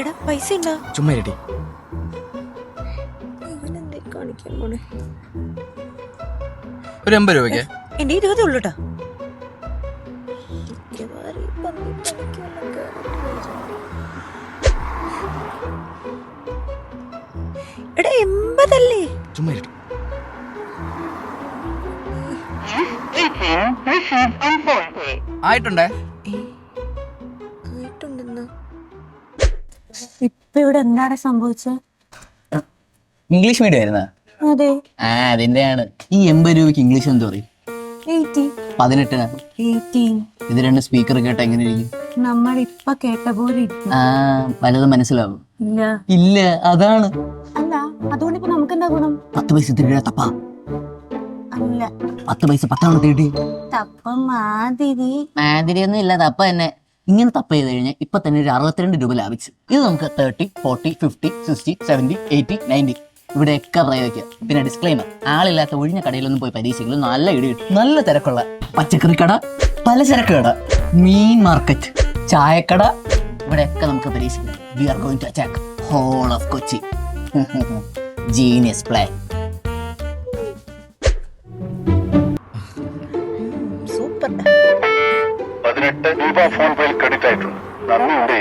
എടാ പൈസ ഉണ്ടോ? ചുമ്മാ ഇരടി ഇവനെന്തേ കാണിക്കാൻ പോണേ? ഒരു എൺപത് രൂപയ്ക്ക്. എന്റെ ഇരുപതേ ഉള്ളൂ കേട്ടോ. എടാ എൺപതല്ലേ? ചുമ്മാ ഇരട്ടി ആയിട്ടുണ്ടേ? ആയിട്ടുണ്ടെന്നാ ഇപ്പൊ ഇവിടെ എന്താണ് സംഭവിച്ചത്? ഇംഗ്ലീഷ് മീഡിയം ആയിരുന്ന? അതെ. ആ അതിന്റെയാണ്. ഈ എൺപത് രൂപയ്ക്ക് ഇംഗ്ലീഷ് എന്ത് പറയും? പതിനെട്ടിന്? ഇത് രണ്ട് സ്പീക്കർ കേട്ട എങ്ങനെ ഇരിക്കും? നമ്മൾ ഇപ്പൊ കേട്ട പോലെ ആ വലത് മനസ്സിലാവും. ഇല്ല. ഇല്ല അതാണ്. അല്ല അതുകൊണ്ട് ഇപ്പൊ നമുക്ക് എന്താ ഗുണം? പത്ത് പൈസ തിരികെ തപ്പ. അല്ല. പത്ത് പൈസ പത്താണ് തേടി. തപ്പ മാതിരി. മാതിരി ഒന്നും ഇല്ല തപ്പ തന്നെ. ഇങ്ങനെ തപ്പ ചെയ്ത് കഴിഞ്ഞാൽ ഇപ്പൊ തന്നെ ഒരു അറുപത്തിരണ്ട് രൂപ ലാഭിച്ചു. ഇത് നമുക്ക് thirty forty fifty sixty seventy eighty ninety ഇവിടെയൊക്കെ പ്രയോഗിക്കുക പിന്നെ ഡിസ്ക്ലൈമർ ആളില്ലാത്ത ഒഴിഞ്ഞ കടയിലൊന്നും പോയി പരീക്ഷകളും നല്ല ഇടി കിട്ടും. നല്ല തിരക്കുള്ള പച്ചക്കറി കട പലചരക്ക് കട മീൻ മാർക്കറ്റ് ചായക്കട ഇവിടെയൊക്കെ നമുക്ക് പരീക്ഷിക്കാം we are Kochi. Genius plan പതിനെട്ട് രൂപ ഫോൺ പേയിൽ ക്രെഡിറ്റ് ആയിട്ടുണ്ട്. നന്ദിയുണ്ട്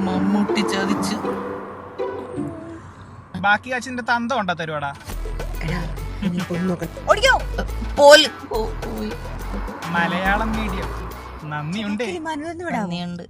മമ്മൂട്ടി ചതിച്ച്. ബാക്കി അച്ഛന്റെ തന്ത കൊണ്ടാ തരുവാടാ? മലയാളം മീഡിയം നന്ദിയുണ്ട്. നന്ദിയുണ്ട്.